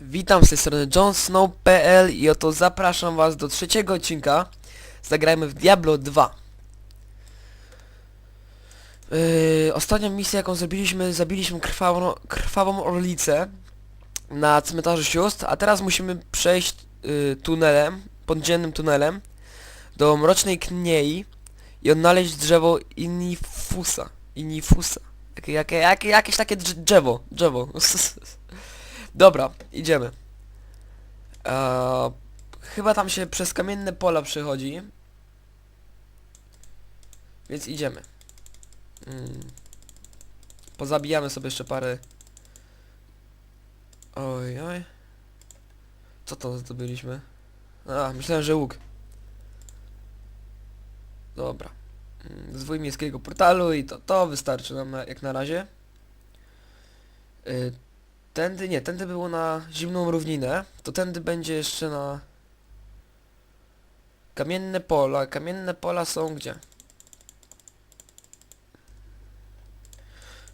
Witam z tej strony JohnSnow.pl i oto zapraszam was do trzeciego odcinka. Zagrajmy w Diablo 2. Yy, ostatnią misję jaką zrobiliśmy, zabiliśmy krwawą, krwawą orlicę na cmentarzu sióstr, a teraz musimy przejść yy, tunelem, podziemnym tunelem do Mrocznej Kniei i odnaleźć drzewo Inifusa. Inifusa. Jakie, jakie, jakie, jakieś takie drz- drzewo, drzewo. Dobra, idziemy. Eee, chyba tam się przez kamienne pola przechodzi. Więc idziemy. Mm. Pozabijamy sobie jeszcze parę... Oj, oj. Co to zdobyliśmy? A, myślałem, że łuk. Dobra. Mm, Zwój miejskiego portalu i to, to wystarczy nam na, jak na razie. Y, Tędy, nie, tędy było na zimną równinę, to tędy będzie jeszcze na kamienne pola. Kamienne pola są gdzie?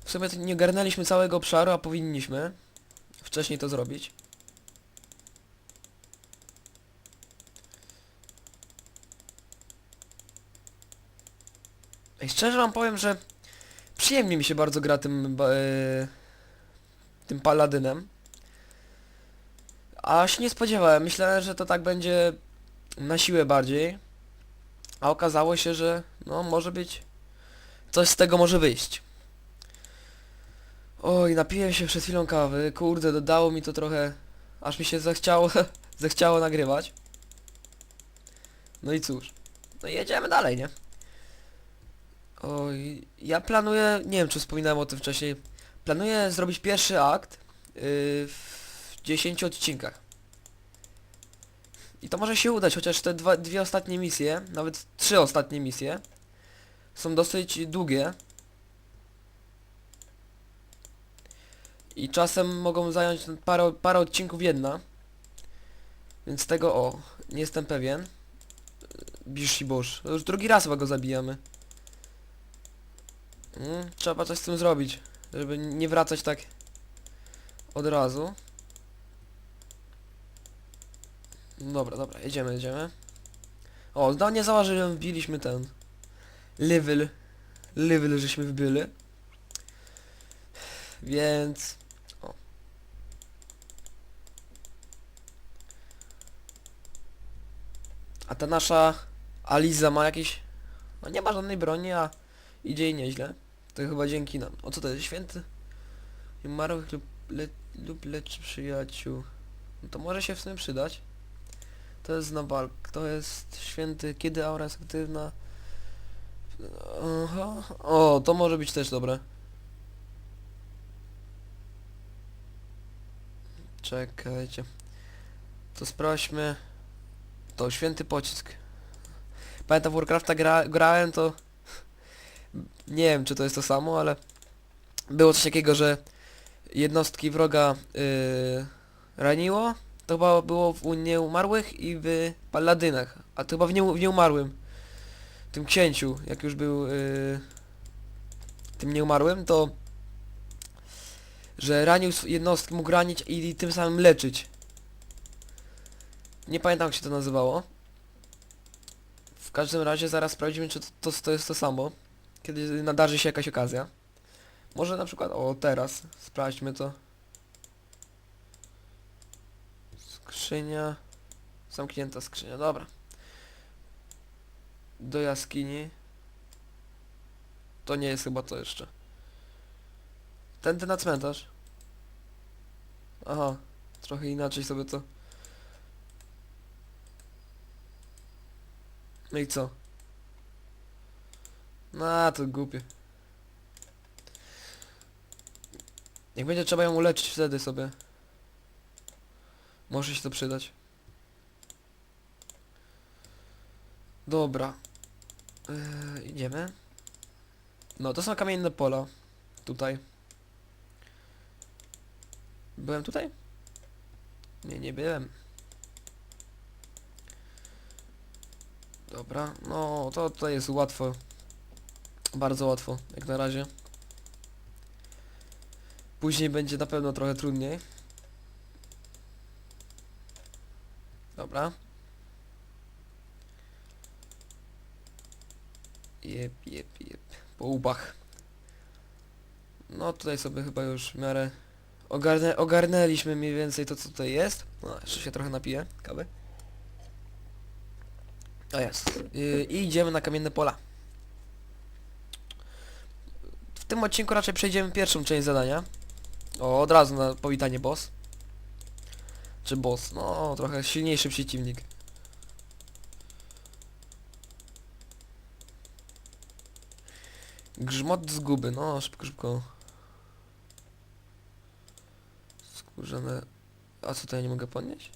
W sumie nie ogarnęliśmy całego obszaru, a powinniśmy wcześniej to zrobić. Ej, szczerze wam powiem, że przyjemnie mi się bardzo gra tym e, tym paladynem. A się nie spodziewałem, myślałem, że to tak będzie na siłę bardziej. A okazało się, że no może być coś z tego może wyjść. Oj, napiłem się przed chwilą kawy, kurde, dodało mi to trochę, aż mi się zachciało, zachciało nagrywać. No i cóż, no jedziemy dalej, nie? Oj, ja planuję, nie wiem czy wspominałem o tym wcześniej, Planuję zrobić pierwszy akt yy, w 10 odcinkach. I to może się udać, chociaż te dwa, dwie ostatnie misje, nawet trzy ostatnie misje, są dosyć długie. I czasem mogą zająć parę, parę odcinków jedna. Więc tego o, nie jestem pewien. Bisz i burz. To już drugi raz chyba go zabijamy. Mm, trzeba coś z tym zrobić. Żeby nie wracać tak od razu. Dobra, dobra, jedziemy, jedziemy. O, no nie zauważyłem, wbiliśmy ten level, level żeśmy wbili. Więc... O. A ta nasza Aliza ma jakieś... No nie ma żadnej broni, a idzie jej nieźle. To chyba dzięki nam. O co to jest? Święty? Umarłych lub, le, lub leczy przyjaciół. No to może się w sumie przydać. To jest na walk. To jest święty. Kiedy aura jest aktywna? Aha. O, to może być też dobre. Czekajcie. To sprawdźmy. To święty pocisk. Pamiętam w Warcrafta gra, grałem to nie wiem czy to jest to samo, ale było coś takiego, że jednostki wroga yy, raniło, to chyba było w nieumarłych i w paladynach, a to chyba w, nie, w nieumarłym, tym księciu, jak już był yy, tym nieumarłym, to że ranił jednostki, mógł ranić i tym samym leczyć. Nie pamiętam jak się to nazywało. W każdym razie zaraz sprawdzimy czy to, to, to jest to samo kiedy nadarzy się jakaś okazja. Może na przykład, o teraz, sprawdźmy to. Skrzynia. Zamknięta skrzynia, dobra. Do jaskini. To nie jest chyba to jeszcze. Tędy na cmentarz. Aha, trochę inaczej sobie to. No i co? No to głupie. Jak będzie trzeba ją uleczyć wtedy sobie. Może się to przydać. Dobra. Yy, idziemy. No to są kamienne pola. Tutaj. Byłem tutaj? Nie, nie byłem. Dobra, no to tutaj jest łatwo. Bardzo łatwo, jak na razie. Później będzie na pewno trochę trudniej. Dobra. Jep, jep, jep. Po łbach. No tutaj sobie chyba już w miarę ogarnę, ogarnęliśmy mniej więcej to co tutaj jest. No, jeszcze się trochę napiję kawy. O jest. Yy, I idziemy na kamienne pola. W tym odcinku raczej przejdziemy pierwszą część zadania. O, od razu na powitanie boss. Czy boss? No, trochę silniejszy przeciwnik. Grzmot zguby, no szybko, szybko. Skórzane... A co to ja nie mogę podnieść?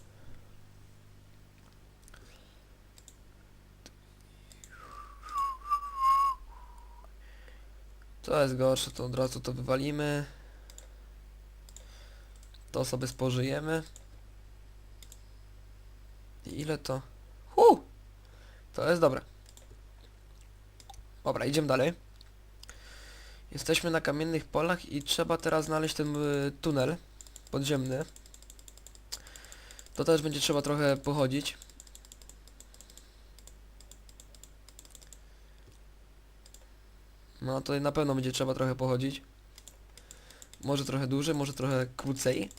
To jest gorsze, to od razu to wywalimy. To sobie spożyjemy. I ile to? Hu! To jest dobre. Dobra, idziemy dalej. Jesteśmy na kamiennych polach i trzeba teraz znaleźć ten y, tunel podziemny. To też będzie trzeba trochę pochodzić. No to na pewno będzie trzeba trochę pochodzić. Może trochę dłużej, może trochę krócej.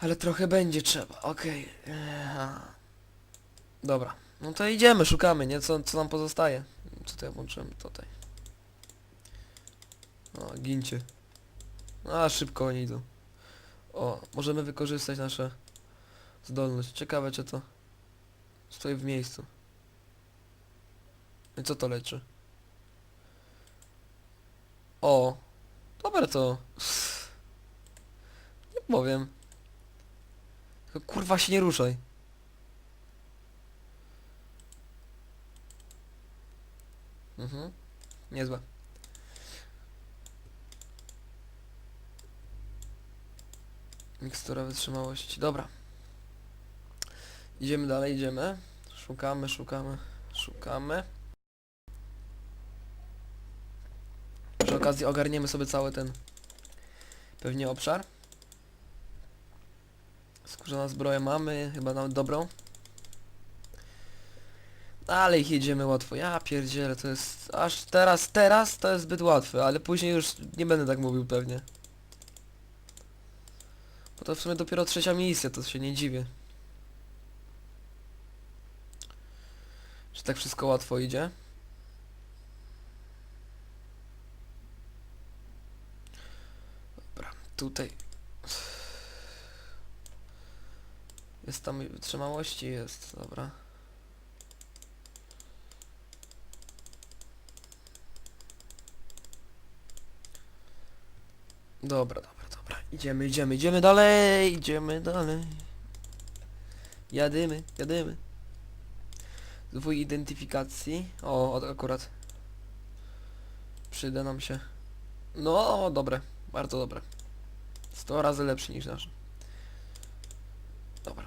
Ale trochę będzie trzeba, okej. Eee, Dobra, no to idziemy, szukamy, nie? Co, co nam pozostaje? Co to ja włączyłem tutaj? O, gincie. A, szybko oni idą. O, możemy wykorzystać nasze zdolność. Ciekawe, czy to stoi w miejscu. I co to leczy? O, dobre to. Nie powiem. Kurwa się nie ruszaj. Mhm. Niezłe. Mikstura wytrzymałości. Dobra. Idziemy dalej, idziemy. Szukamy, szukamy, szukamy. Przy okazji ogarniemy sobie cały ten pewnie obszar. Skórzana zbroję mamy, chyba nawet dobrą. Ale ich jedziemy łatwo. Ja pierdzielę, to jest... Aż teraz, teraz to jest zbyt łatwe, ale później już nie będę tak mówił pewnie. Bo to w sumie dopiero trzecia misja, to się nie dziwię. Że tak wszystko łatwo idzie. Tutaj... Jest tam wytrzymałości? Jest, dobra. Dobra, dobra, dobra. Idziemy, idziemy, idziemy dalej, idziemy dalej. Jadymy, jadymy. Zwój identyfikacji. O, akurat. Przyda nam się. No, dobre. Bardzo dobre. 100 razy lepszy niż nasz. Dobra.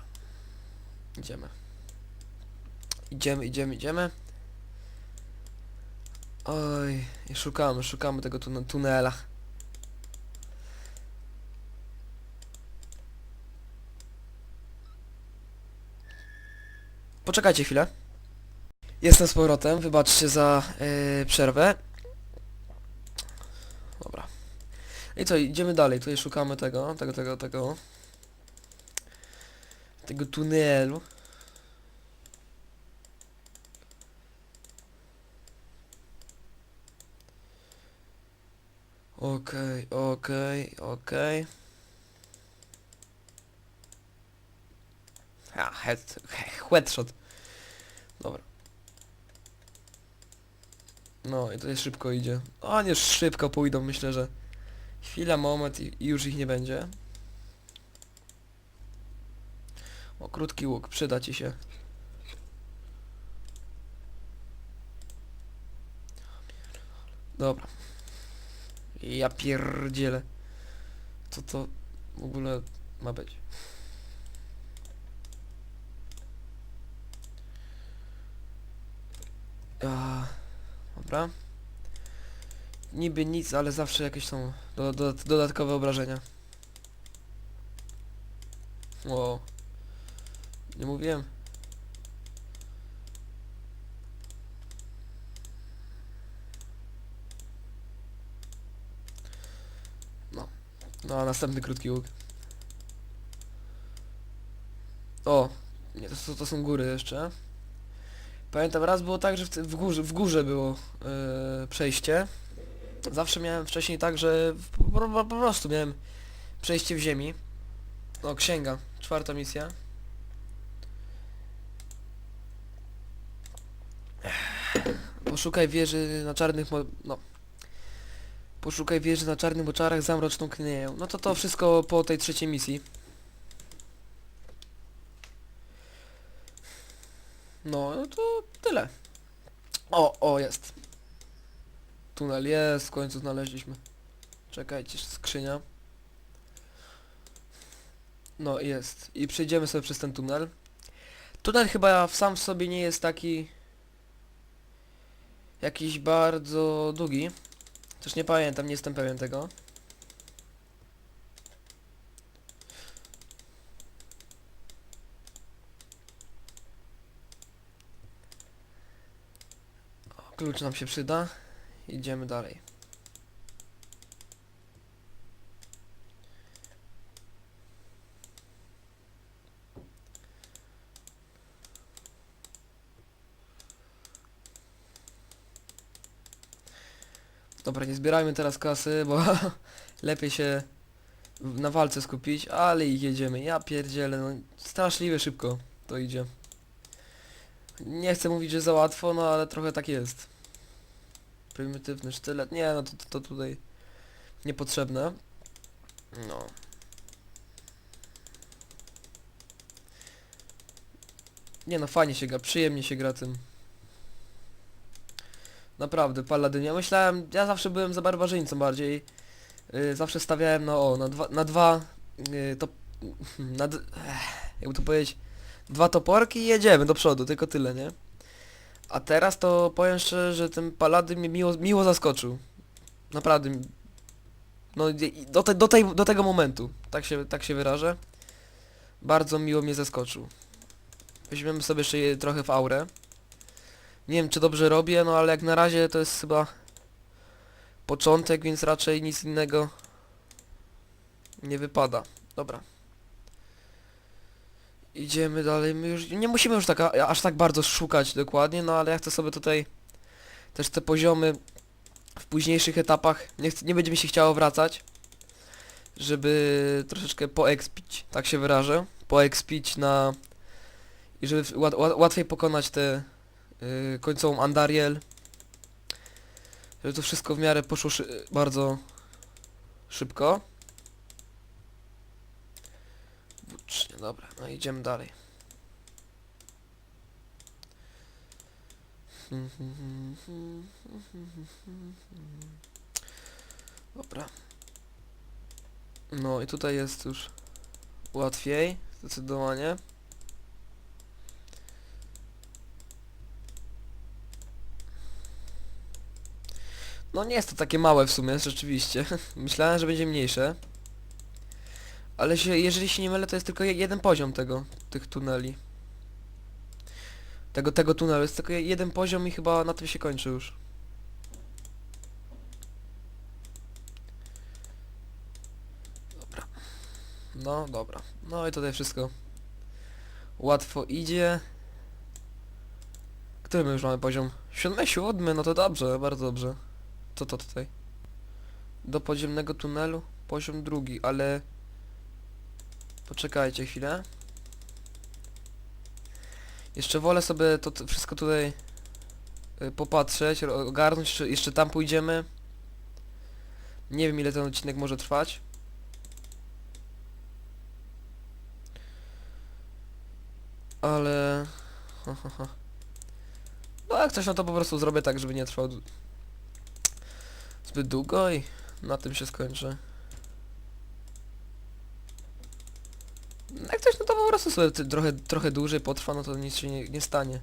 Idziemy. Idziemy, idziemy, idziemy. Oj, szukamy, szukamy tego tune tunela. Poczekajcie chwilę. Jestem z powrotem, wybaczcie za yy, przerwę. Dobra. I co, idziemy dalej, tutaj szukamy tego, tego, tego, tego. Tego tunelu. Okej, okej, okej. A, head, he- headshot. Dobra. No i jest szybko idzie. O, nie szybko pójdą, myślę, że chwila, moment i, już ich nie będzie. O, krótki łuk, przyda ci się. Dobra. Ja pierdzielę. Co to w ogóle ma być? A, dobra. Niby nic, ale zawsze jakieś są do, do, dodatkowe obrażenia. O. Nie mówiłem? No. No, a następny krótki łuk. O! Nie, to, to, są góry jeszcze. Pamiętam, raz było tak, że w, w, górze, w górze było yy, przejście. Zawsze miałem wcześniej tak, że po, po, po prostu miałem przejście w ziemi. O, księga. Czwarta misja. Poszukaj wieży na czarnych mo... no. Poszukaj wieży na czarnych moczarach zamroczną knieją. No to to wszystko po tej trzeciej misji. No, no to tyle. O, o, jest. Tunel jest, w końcu znaleźliśmy. Czekajcie, skrzynia. No, jest. I przejdziemy sobie przez ten tunel. Tunel chyba sam w sobie nie jest taki... Jakiś bardzo długi. Też nie pamiętam, nie jestem pewien tego. Klucz nam się przyda. Idziemy dalej. Dobra, nie zbierajmy teraz kasy, bo lepiej się na walce skupić, ale i jedziemy. Ja pierdzielę, no straszliwie szybko to idzie. Nie chcę mówić, że za łatwo, no ale trochę tak jest. Prymitywny sztylet, nie no to, to, to tutaj niepotrzebne. No. Nie no, fajnie się gra, przyjemnie się gra tym. Naprawdę, paladyn. Ja myślałem, ja zawsze byłem za barbarzyńcą bardziej. Yy, zawsze stawiałem na o, na dwa, na dwa yy, to, na, ech, jakby to powiedzieć, dwa toporki i jedziemy do przodu, tylko tyle, nie? A teraz to powiem szczerze, że ten paladyn mnie miło, miło zaskoczył. Naprawdę. No do, te, do, tej, do tego momentu, tak się, tak się wyrażę. Bardzo miło mnie zaskoczył. Weźmiemy sobie jeszcze je trochę w aurę. Nie wiem czy dobrze robię, no ale jak na razie to jest chyba początek, więc raczej nic innego nie wypada. Dobra. Idziemy dalej, my już nie musimy już tak, a- aż tak bardzo szukać dokładnie, no ale ja chcę sobie tutaj też te poziomy w późniejszych etapach, nie, chc- nie będzie mi się chciało wracać, żeby troszeczkę poekspić, tak się wyrażę, poekspić na i żeby łat, łat, łatwiej pokonać te yy, końcową Andariel. Żeby to wszystko w miarę poszło szy bardzo szybko. Dobra, no idziemy dalej. Dobra. No i tutaj jest już łatwiej, zdecydowanie. No nie jest to takie małe w sumie, rzeczywiście. Myślałem, że będzie mniejsze. Ale się, jeżeli się nie mylę, to jest tylko je- jeden poziom tego, tych tuneli. Tego, tego tunelu jest tylko je- jeden poziom i chyba na tym się kończy już. Dobra. No, dobra. No i tutaj wszystko łatwo idzie. Który my już mamy poziom? Siódmy, siódmy, no to dobrze, bardzo dobrze. Co to tutaj? Do podziemnego tunelu? Poziom drugi, ale... Poczekajcie chwilę. Jeszcze wolę sobie to wszystko tutaj y, popatrzeć, ogarnąć, jeszcze, jeszcze tam pójdziemy. Nie wiem ile ten odcinek może trwać. Ale... No jak coś, no to po prostu zrobię tak, żeby nie trwał zbyt długo i na tym się skończy. Jak coś, no to po prostu sobie trochę, trochę dłużej potrwa, no to nic się nie, nie stanie.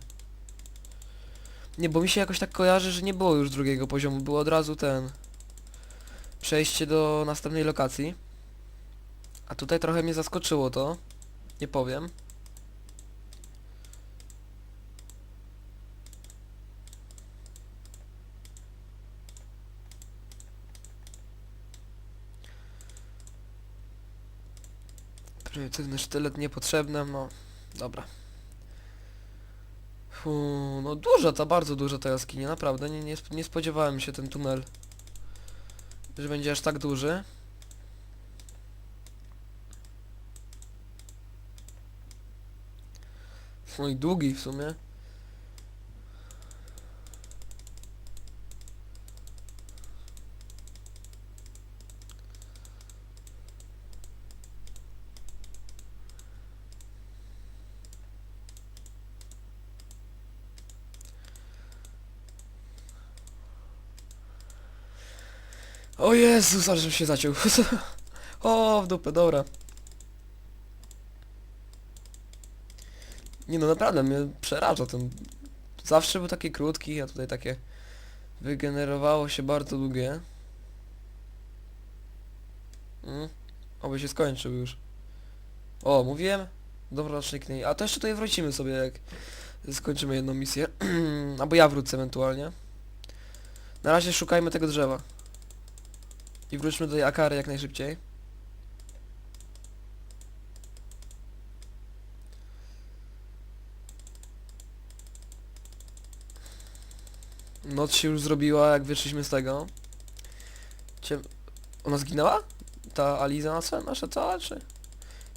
Nie, bo mi się jakoś tak kojarzy, że nie było już drugiego poziomu, było od razu ten... Przejście do następnej lokacji. A tutaj trochę mnie zaskoczyło to. Nie powiem. Prymitywny sztylet niepotrzebny, no dobra. Fu, no duża ta, bardzo duża ta jaskinia, naprawdę, nie, nie, nie spodziewałem się ten tunel, że będzie aż tak duży. No i długi w sumie. O Jezus, żebym się zaciął. o, w dupę, dobra. Nie no, naprawdę mnie przeraża ten... Zawsze był taki krótki, a tutaj takie... Wygenerowało się bardzo długie. Mm. Oby się skończył już. O, mówiłem? Dobroroczny kniej. A to jeszcze tutaj wrócimy sobie, jak skończymy jedną misję. Albo ja wrócę ewentualnie. Na razie szukajmy tego drzewa. I wróćmy do tej Akary jak najszybciej. Noc się już zrobiła, jak wyszliśmy z tego. Ciem... Ona zginęła? Ta Aliza nasza, nasza cała, czy?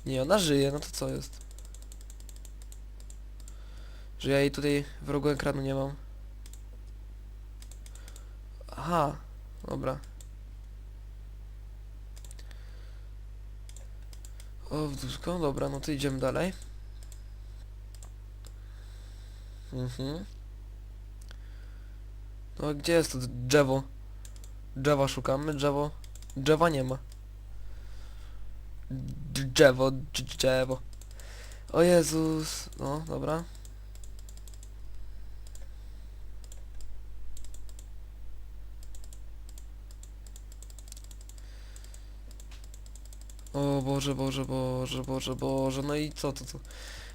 Nie, ona żyje, no to co jest? Że ja jej tutaj w rogu ekranu nie mam. Aha, dobra. O, w dupsko, dobra, no to idziemy dalej. Mhm. No gdzie jest to drzewo? Drzewa szukamy, drzewo... Drzewa nie ma. Drzewo, drzewo. O Jezus, no dobra. O Boże, Boże, Boże, Boże, Boże, no i co to, to?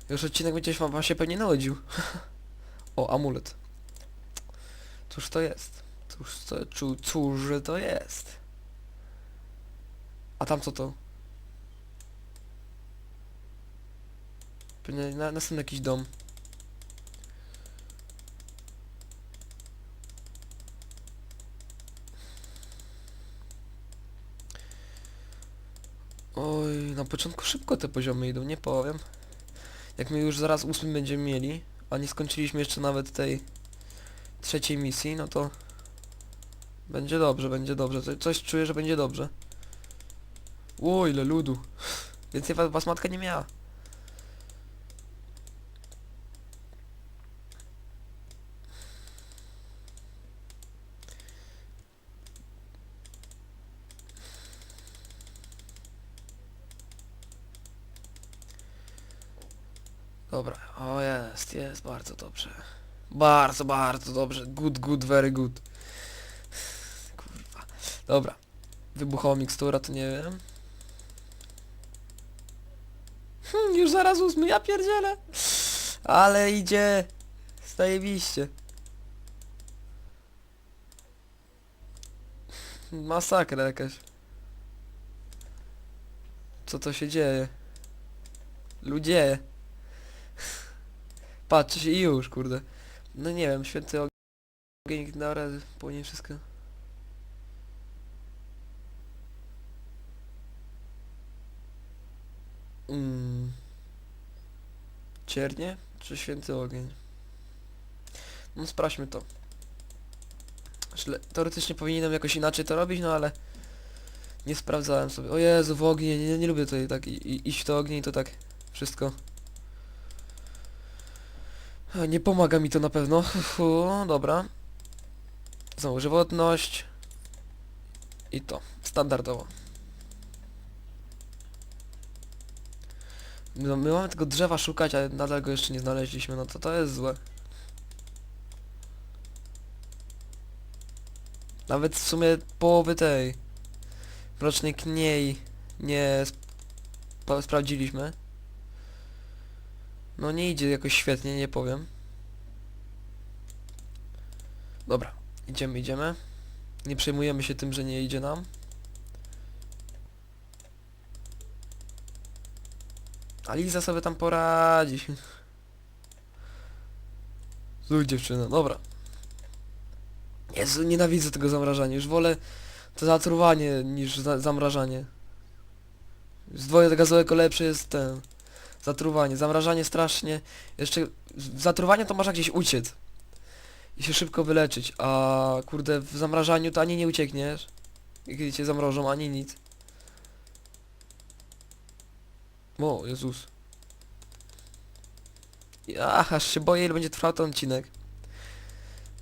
Już odcinek będzie wam wam się pewnie nudził. o, amulet. Cóż to jest? Cóż to, czu, cóż to jest? A tam co to? Pewnie na, następny jakiś dom. Oj, na początku szybko te poziomy idą, nie powiem. Jak my już zaraz ósmy będziemy mieli, a nie skończyliśmy jeszcze nawet tej trzeciej misji, no to będzie dobrze, będzie dobrze. Co- Coś czuję, że będzie dobrze. Ło, ile ludu. Więcej was matka nie miała. Dobra, o jest, jest, bardzo dobrze. Bardzo, bardzo dobrze. Good, good, very good. Kurwa. Dobra. Wybuchała mikstura, to nie wiem. Hmm, już zaraz ósmy, ja pierdzielę. Ale idzie. Zajebiście. Masakra jakaś. Co to się dzieje? Ludzie. Patrz i już, kurde. No nie wiem, święty ogień razie powinien wszystko. Mm. Ciernie czy święty ogień? No sprawdźmy to. Teoretycznie powinienem jakoś inaczej to robić, no ale nie sprawdzałem sobie. O Jezu, w ognie, nie, nie lubię tutaj tak i, i, iść w to ogień i to tak wszystko. A, Nie pomaga mi to na pewno. Dobra. Znowu żywotność. I to. Standardowo. No, my mamy tego drzewa szukać, a nadal go jeszcze nie znaleźliśmy. No to to jest złe. Nawet w sumie połowy tej mrocznej kniej nie sp sprawdziliśmy. No nie idzie jakoś świetnie, nie powiem. Dobra, idziemy, idziemy. Nie przejmujemy się tym, że nie idzie nam. A Liza sobie tam poradzi. Zuj dziewczyna, dobra. Jezu, nienawidzę tego zamrażania. Już wolę to zatruwanie niż za zamrażanie. Zdwoje gazowego lepsze jest ten... Zatruwanie. Zamrażanie strasznie. Jeszcze... Zatruwanie to można gdzieś uciec. I się szybko wyleczyć. A kurde, w zamrażaniu to ani nie uciekniesz. Kiedy cię zamrożą, ani nic. O, Jezus. Ach, aż się boję, ile będzie trwał ten odcinek.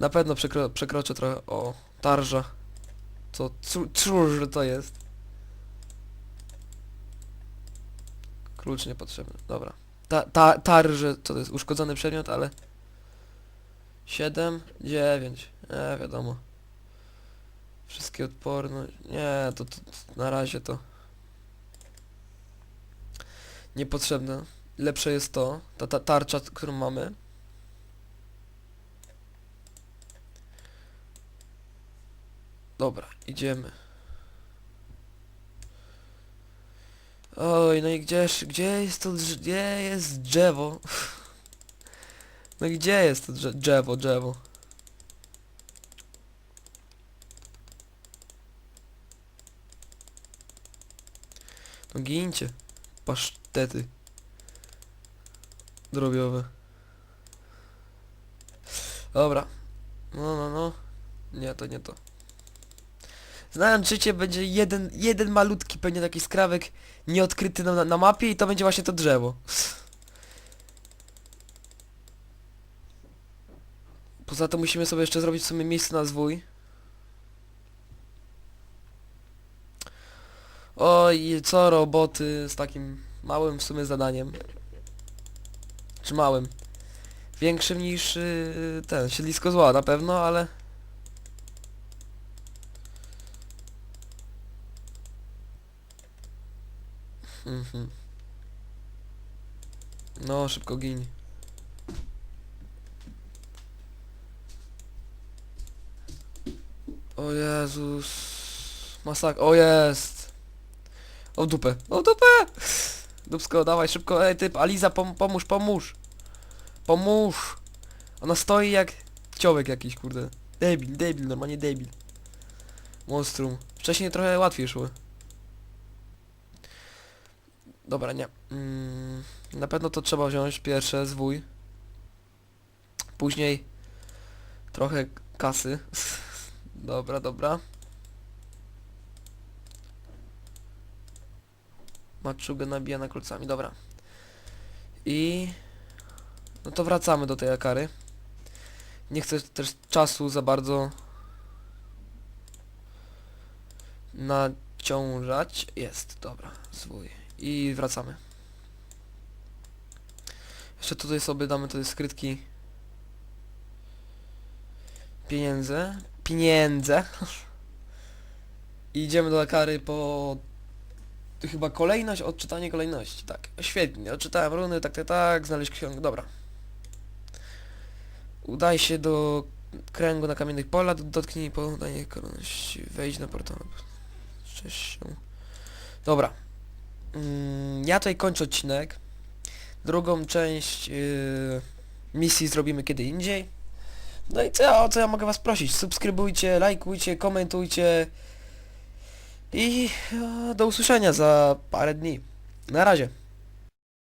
Na pewno przekro przekroczę trochę... O, tarża. Co? Cóż, to jest? Klucz niepotrzebny, dobra. Ta, ta, tarże, co to jest? Uszkodzony przedmiot, ale... 7, 9, nie wiadomo. Wszystkie odporność, nie, to, to, to na razie to... Niepotrzebne. Lepsze jest to, ta, ta tarcza, którą mamy. Dobra, idziemy. Oj, no i gdzież, gdzie jest to, gdzie jest drzewo? No gdzie jest to drze drzewo, drzewo? No gincie. Pasztety. Drobiowe. Dobra. No, no, no. Nie, to nie to. Znając życie, będzie jeden, jeden malutki pewnie taki skrawek nieodkryty na, na mapie i to będzie właśnie to drzewo. Poza tym musimy sobie jeszcze zrobić w sumie miejsce na zwój. Oj, co roboty z takim małym w sumie zadaniem. Czy małym? Większym niż yy, ten, siedlisko zła na pewno, ale... Mhm. No, szybko gin. O Jezus. Masak. O jest. O dupę. O dupę! Dupsko, dawaj szybko. Ej typ, Aliza pom pomóż, pomóż. Pomóż. Ona stoi jak ciołek jakiś, kurde. Debil, debil, normalnie debil. Monstrum. Wcześniej trochę łatwiej szły. Dobra, nie. Mm, na pewno to trzeba wziąć pierwsze zwój. Później trochę kasy. dobra, dobra. Maczugę nabijana kolcami, dobra. I... No to wracamy do tej akary. Nie chcę też czasu za bardzo naciążać. Jest, dobra, zwój. I wracamy. Jeszcze tutaj sobie damy te skrytki pieniędzy. Pieniędzy. I idziemy do Akary po... Chyba kolejność, odczytanie kolejności. Tak, świetnie. Odczytałem runy, tak, tak, tak, znaleźć książkę. Dobra. Udaj się do kręgu na kamiennych polach, dotknij podanie kolejności, wejdź na portal. Cześć. Dobra. Mm, ja tutaj kończę odcinek. Drugą część yy, misji zrobimy kiedy indziej. No i co, o co ja mogę was prosić? Subskrybujcie, lajkujcie, komentujcie. I e, do usłyszenia za parę dni. Na razie.